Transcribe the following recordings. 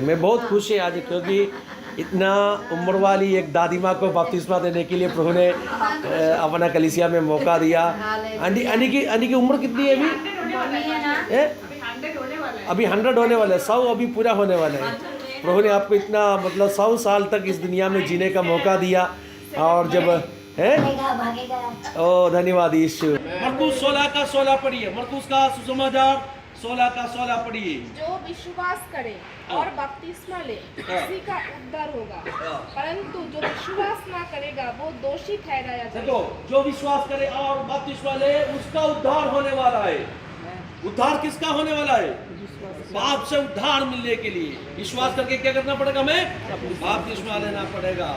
मैं बहुत खुश है आज क्योंकि इतना उम्र वाली एक दादी माँ को बपतिस्मा देने के लिए प्रभु ने अपना कलिसिया में मौका दिया। आंटी आंटी की आंटी की उम्र कितनी है अभी? अभी हंड्रेड होने वाला है। सौ अभी पूरा होने वाला है। प्रभु ने आपको इतना मतलब सौ साल तक इस दुनिया में जीने का मौका दिया और जब है? ओ धन्यवाद यीशु। मरकुस सोलह का सोलह पढ़िए मरकुस का सुसमाचार। सोलह का सोलह पढ़िए। जो विश्वास करे और बपतिस्मा ले उसी का उद्धार होगा। परंतु जो विश्वास ना करेगा वो दोषी ठहराया जाएगा। जो विश्वास करे और बपतिस्मा ले उसका उद्धार होने वाला है। उद्धार किसका होने वाला है? पाप से उद्धार मिलने के लिए। विश्वास करके क्या करना पड़ेगा हमें? बपतिस्मा लेना पड़ेगा।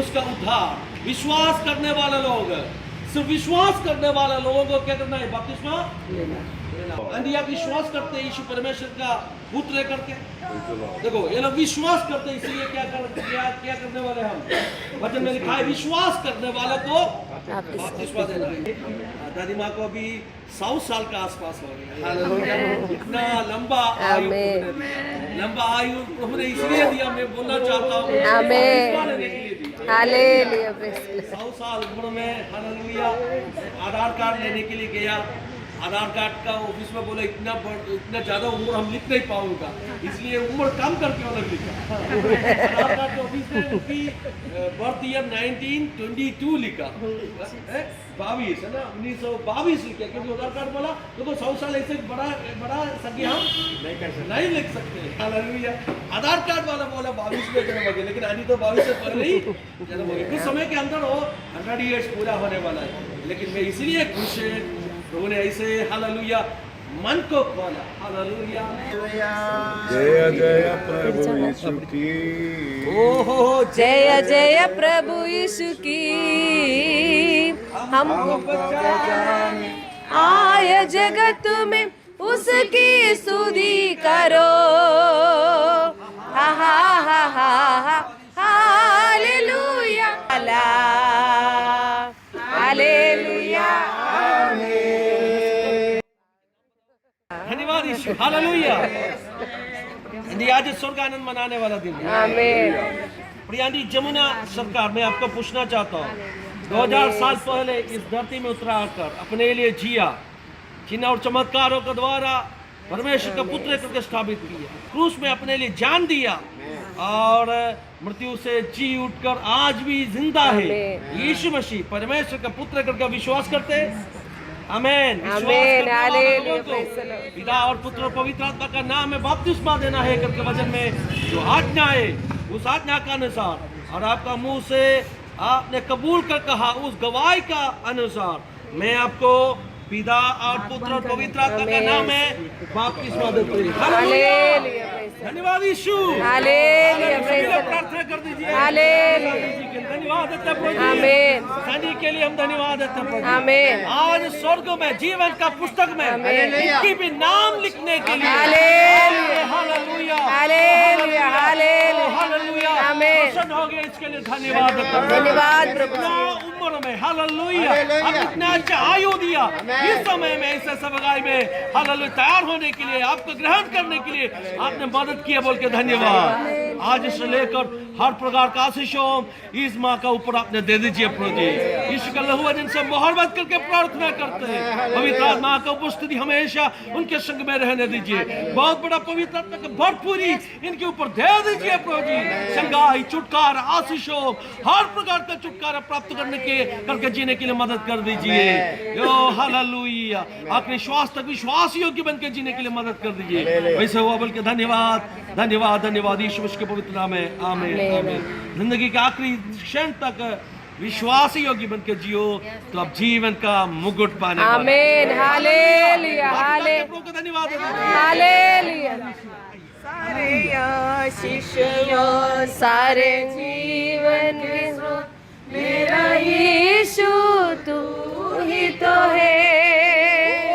उसका उद्धार विश्वास करने वाले लोग। सिर्फ़ विश्वास करने वाले लोगों को क्या करना है? बपतिस्मा लेना। यदि आप विश्वास करते हैं यीशु परमेश्वर का पुत्र है करके? देखो ये लोग विश्वास करते हैं इसलिए क्या कर क्या क्या करने वाले हम? वचन में लिखा है विश्वास करने वालों को बपतिस्मा देना है दादी माँ को अभी सौ साल का आसपास हो गया। इतना लंबा आयु। लंबा आयु प्रभु ने इसलिए दिया मैं बोलना चाहता हूँ। सौ साल उम्र में हालेलुया आधार कार्ड लेने के लिए गया। आधार कार्ड का ऑफ़िस में बोला इतना इतना ज़्यादा उम्र हम लिख नहीं पाऊँगा। इसलिए उम्र कम करके अलग लिखा। आधार कार्ड के ऑफ़िस में उनकी बर्थ ईयर 1922 लिखा। है? बाईस है ना? उन्नीस सौ बाईस लिखा। क्योंकि आधार कार्ड बोला देखो सौ साल ऐसे बड़ा बड़ा संख्या हम नहीं कर सकते। नहीं लिख सकते। आधार कार्ड वाला बोला बाईस में जन्म हो गया लेकिन अभी तो बाईस से पहले ही जन्म हो गया कुछ समय के अंदर वो हंड्रेड ईयर्स पूरा होने वाला है। लेकिन मैं इसलिए खुश प्रभु ने ऐसे हालेलुया मन को खोला हालेलुया। जय जय प्रभु यीशु की। ओहो जय जय प्रभु यीशु की। हम आय जगत में उसकी स्तुति करो। धन्यवाद यीशु। हालेलुया। आज स्वर्ग आनंद मनाने वाला दिन है। आमीन। जमुना सरकार मैं आपको पूछना चाहता हूँ। 2000 साल पहले इस धरती में उतरा कर अपने लिए जिया चिन्ह और चमत्कारों के द्वारा परमेश्वर का पुत्र करके स्थापित किया। क्रूस में अपने लिए जान दिया और मृत्यु से जी उठकर आज भी ज़िंदा है। यीशु मसीह परमेश्वर का पुत्र करके विश्वास करते आमेन आमीन, हालेलुया। पिता और पुत्र और पवित्र आत्मा का नाम है बपतिस्मा देना है करके वचन में। जो आज्ञा है उस आज्ञा का अनुसार और आपका मुँह से आपने कबूल कर कहा उस गवाही का अनुसार मैं आपको पिता और पुत्र और पवित्र आत्मा का नाम है बपतिस्मा देते हैं। धन्यवाद यीशु। प्रार्थना कर दीजिए हालेलुया। धन्यवाद देते प्रभु जी। आमीन। सनी के लिए हम धन्यवाद देते प्रभु आमीन आज स्वर्ग में जीवन का पुस्तक में। इनकी भी नाम लिखने के लिए हालेलुया। हालेलुया हालेलुया, हालेलुया। हालेलुया आमीन। प्रसन्न हो गए इसके लिए धन्यवाद देते धन्यवाद प्रभु उम्र में हालेलुया अब इतना अच्छा आयु दिया इस समय में ऐसे सभगाई में हालेलुया तैयार होने के लिए आपको ग्रहण करने के लिए आपने मदद किया बोल के धन्यवाद। आज से लेकर हर प्रकार का आशीषों इस माँ का ऊपर आपने दे दीजिए प्रभु जी यीशु का लहू वचन से मोहब्बत करके प्रार्थना करते हैं। पवित्र आत्मा का उपस्थिति हमेशा उनके संग में रहने दीजिए। बहुत बड़ा पवित्र भरपूरी इनके ऊपर दे दीजिए प्रभु जी संगाई, छुटकारा, आशीषों हर प्रकार का छुटकारा प्राप्त करने के, करके जीने के लिए मदद कर दीजिए। अपने श्वास तक विश्वास योग्य बन के जीने के लिए मदद कर दीजिए। वैसे हुआ बोल के धन्यवाद। धन्यवाद धन्यवाद। ईश्वर के पवित्र नाम है आमीन। ज़िंदगी के आखिरी क्षण तक विश्वास योग्य बन के जियो तो आप जीवन का मुकुट पाने वाले आमीन हालेलुया धन्यवाद। हालेलुया सारे आशीषों सारे जीवन के स्रोत मेरा यीशु तू ही तो है।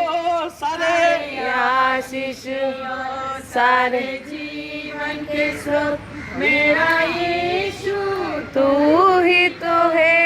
ओ, सारे आशीष सारे जीवन के स्रोत। मेरा यीशु तू ही तो है।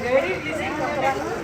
Very easy.